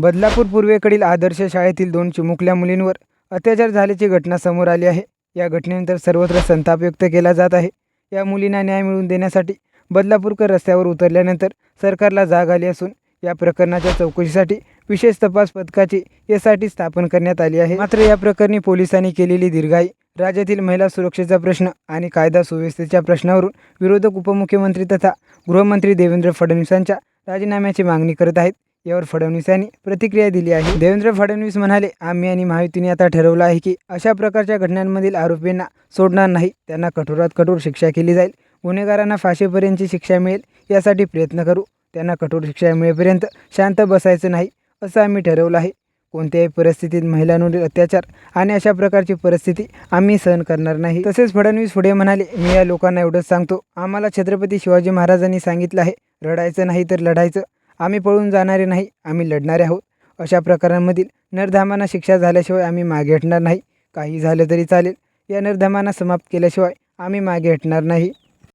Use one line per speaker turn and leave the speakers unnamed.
बदलापूर पूर्वेकडील आदर्श शाळेतील दोन चिमुकल्या मुलींवर अत्याचार झाल्याची घटना समोर आली आहे. या घटनेनंतर सर्वत्र संताप व्यक्त केला जात आहे. या मुलींना न्याय मिळवून देण्यासाठी बदलापूरकर रस्त्यावर उतरल्यानंतर सरकारला जाग आली असून या प्रकरणाच्या चौकशीसाठी विशेष तपास पथकाची एस टी स्थापन करण्यात आली आहे. मात्र या प्रकरणी पोलिसांनी केलेली दीर्घाई राज्यातील महिला सुरक्षेचा प्रश्न आणि कायदा सुव्यवस्थेच्या प्रश्नावरून विरोधक उपमुख्यमंत्री तथा गृहमंत्री देवेंद्र फडणवीसांच्या राजीनाम्याची मागणी करत आहेत. यावर फडणवीस यांनी प्रतिक्रिया दिली आहे. देवेंद्र फडणवीस म्हणाले आम्ही आणि महायुतीने आता ठरवलं आहे की अशा प्रकारच्या घटनांमधील आरोपींना सोडणार नाही. त्यांना कठोरात कठोर शिक्षा केली जाईल. गुन्हेगारांना फाशीपर्यंतची शिक्षा मिळेल यासाठी प्रयत्न करू. त्यांना कठोर शिक्षा मिळेपर्यंत शांत बसायचं नाही असं आम्ही ठरवलं आहे. कोणत्याही परिस्थितीत महिलांवरील अत्याचार आणि अशा प्रकारची परिस्थिती आम्ही सहन करणार नाही. तसेच फडणवीस पुढे म्हणाले मी या लोकांना एवढंच सांगतो. आम्हाला छत्रपती शिवाजी महाराजांनी सांगितलं आहे रडायचं नाही तर लढायचं. आम्ही पळून जाणारे नाही आम्ही लढणारे आहोत. अशा प्रकारांमधील नरधामांना शिक्षा झाल्याशिवाय आम्ही मागे हटणार नाही. काही झालं तरी चालेल. या नरधामांना समाप्त केल्याशिवाय आम्ही मागे हटणार नाही.